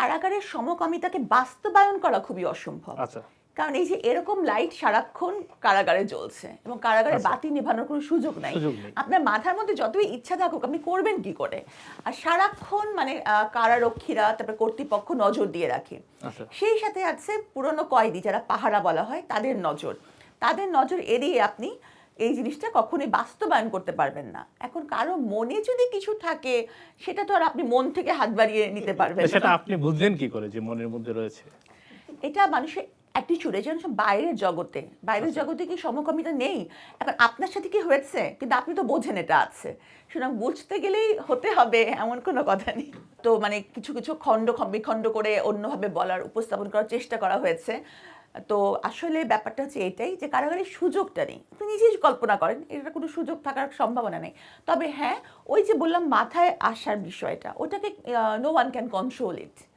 কারাগারের সমকামিতাকে বাস্তবায়ন করা খুবই অসম্ভব। আচ্ছা। কারণ এই যে এরকম লাইট সারাক্ষণ কারাগারে জ্বলছে এবং কারাগারে আচ্ছা। বাতি নেভানোর কোনো সুযোগ নাই। আপনার মাথার মধ্যে যতই ইচ্ছা থাকুক আপনি করবেন কি করে? আর সারাক্ষণ মানে আহ, কারারক্ষীরা তারপরে কর্তৃপক্ষ নজর দিয়ে রাখে। আচ্ছা। সেই সাথে আছে পুরনো কয়েদি যারা পাহারা বলা হয় তাদের নজর। তাদের নজর এড়িয়ে আপনি এই জিনিসটা কখনোই বাস্তবায়ন করতে পারবেন না। এখন কারও মনে যদি কিছু থাকে সেটা তো আর আপনি মন থেকে হাত বাড়িয়ে নিতে পারবেন সেটা আপনি বুঝলেন কি করে যে মনের মধ্যে রয়েছে? এটা মানুষের অ্যাটিচিউড এই জন্য বাইরের জগতে। বাইরের জগতে কি সমকামিতা নেই? এখন আপনার সাথে কি হয়েছে? কিন্তু আপনি তো বোঝেন এটা আছে। সুতরাং বুঝতে গেলেই হতে হবে এমন কোনো কথা নেই। তো মানে কিছু কিছু খণ্ড বিখণ্ড করে অন্যভাবে বলার উপস্থাপন করার চেষ্টা করা হয়েছে। তো আসলে ব্যাপারটা হচ্ছে এটাই যে কারাগারের সুযোগটা নেই। আপনি নিজেই কল্পনা করেন এটা কোনো সুযোগ থাকার সম্ভাবনা নেই। তবে হ্যাঁ ওই যে বললাম মাথায় আসার বিষয়টা, ওটাকে no one can control it